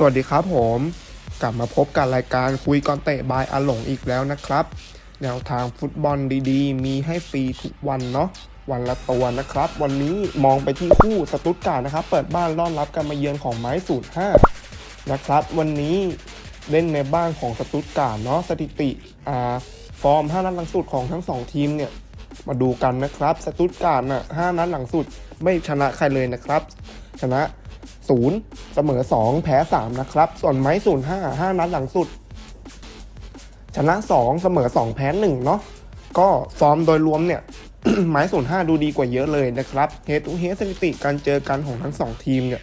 สวัสดีครับผมกลับมาพบกับรายการคุยก่อนเตะบายอาหลงอีกแล้วนะครับ แนวทางฟุตบอลดีๆ มีให้ฟรีทุกวันเนาะวันละตัวนะครับ วันนี้มองไปที่คู่สตุตการ์ดนะครับ เปิดบ้านต้อนรับการมาเยือนของไม้สูตร5นะครับ วันนี้เล่นในบ้านของสตุตการ์ดเนาะสถิติอ่าฟอร์ม5นัดหลังสุดของทั้ง 2 ทีมเนี่ยมาดูกันนะครับ สตุตการ์ดน่ะ5นัดหลังสุดไม่ชนะใครเลยนะครับ ชนะ 0 เสมอ 2 แพ้ 3 นะครับ ส่วนไม้0 5 5นัดหลังสุด ชนะ 2 เสมอ 2 แพ้ 1 เนาะก็ฟอร์มโดยรวมเนี่ยไม้0 5ดูดีกว่าเยอะเลยนะครับเฮตุเฮสถิติการเจอกันของทั้ง 2 ทีมเนี่ย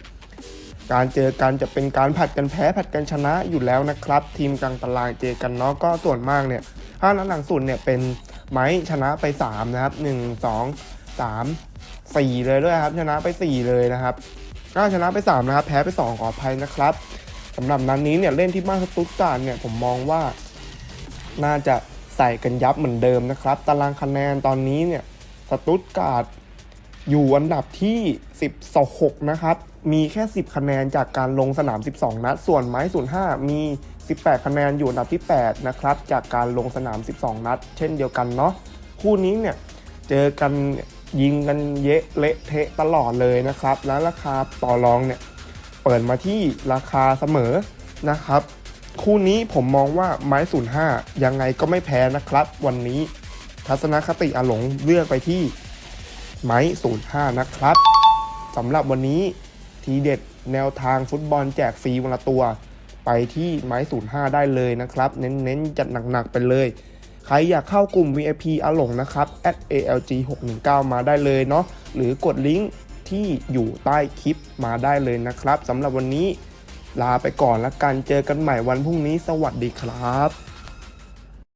การเจอกันจะเป็นการผัดกันแพ้ผัดกันชนะอยู่แล้วนะครับ ทีมกลางตารางเจอกันเนาะก็ส่วนมากเนี่ยห้านัดหลังสุดเนี่ยเป็นไม้ชนะไป 3 นะครับ 1 2 3 4 เลยด้วยครับ ชนะไป 4 เลยนะครับ ก็ชนะไป 3 นะครับ แพ้ไป 2 ขออภัยนะครับสำหรับนัดนนี้เนี่ยเล่นที่บ้านสตุตการ์เนี่ยผมมองว่า น่าจะใส่กันยับเหมือนเดิมนะครับ ตารางคะแนนตอนนี้เนี่ยสตุตการ์ดอยู่อันดับที่ 16 นะครับ มีแค่ 10 คะแนนจากการลงสนาม 12 นัด ส่วนไม้05มี 18 คะแนนอยู่อันดับที่ 8 นะครับ จากการลงสนาม 12 นัด เช่นเดียวกันเนาะ คู่นี้เนี่ย เจอกัน ยิงกันเยะเละเทะตลอดเลยนะครับแล้วราคาต่อรองเนี่ยเปิดมาที่ราคาเสมอนะครับ คู่นี้ผมมองว่าไม้05ยังไงก็ไม่แพ้นะครับ วันนี้ทัศนคติอาหลงเลือกไปที่ไม้05นย์ห้านะครับสำหรับวันนี้ทีเด็ดแนวทางฟุตบอลแจกฟรีวันละตัว ไปที่ไม้05ได้เลยนะครับ เน้นๆจัดหนักๆไปเลย ใครอยากเข้ากลุ่ม VIP อาหลงนะครับ @alg 619มาได้เลยเนาะ หรือกดลิงก์ที่อยู่ใต้คลิปมาได้เลยนะครับสำหรับวันนี้ลาไปก่อนแล้วกัน เจอกันใหม่วันพรุ่งนี้ สวัสดีครับ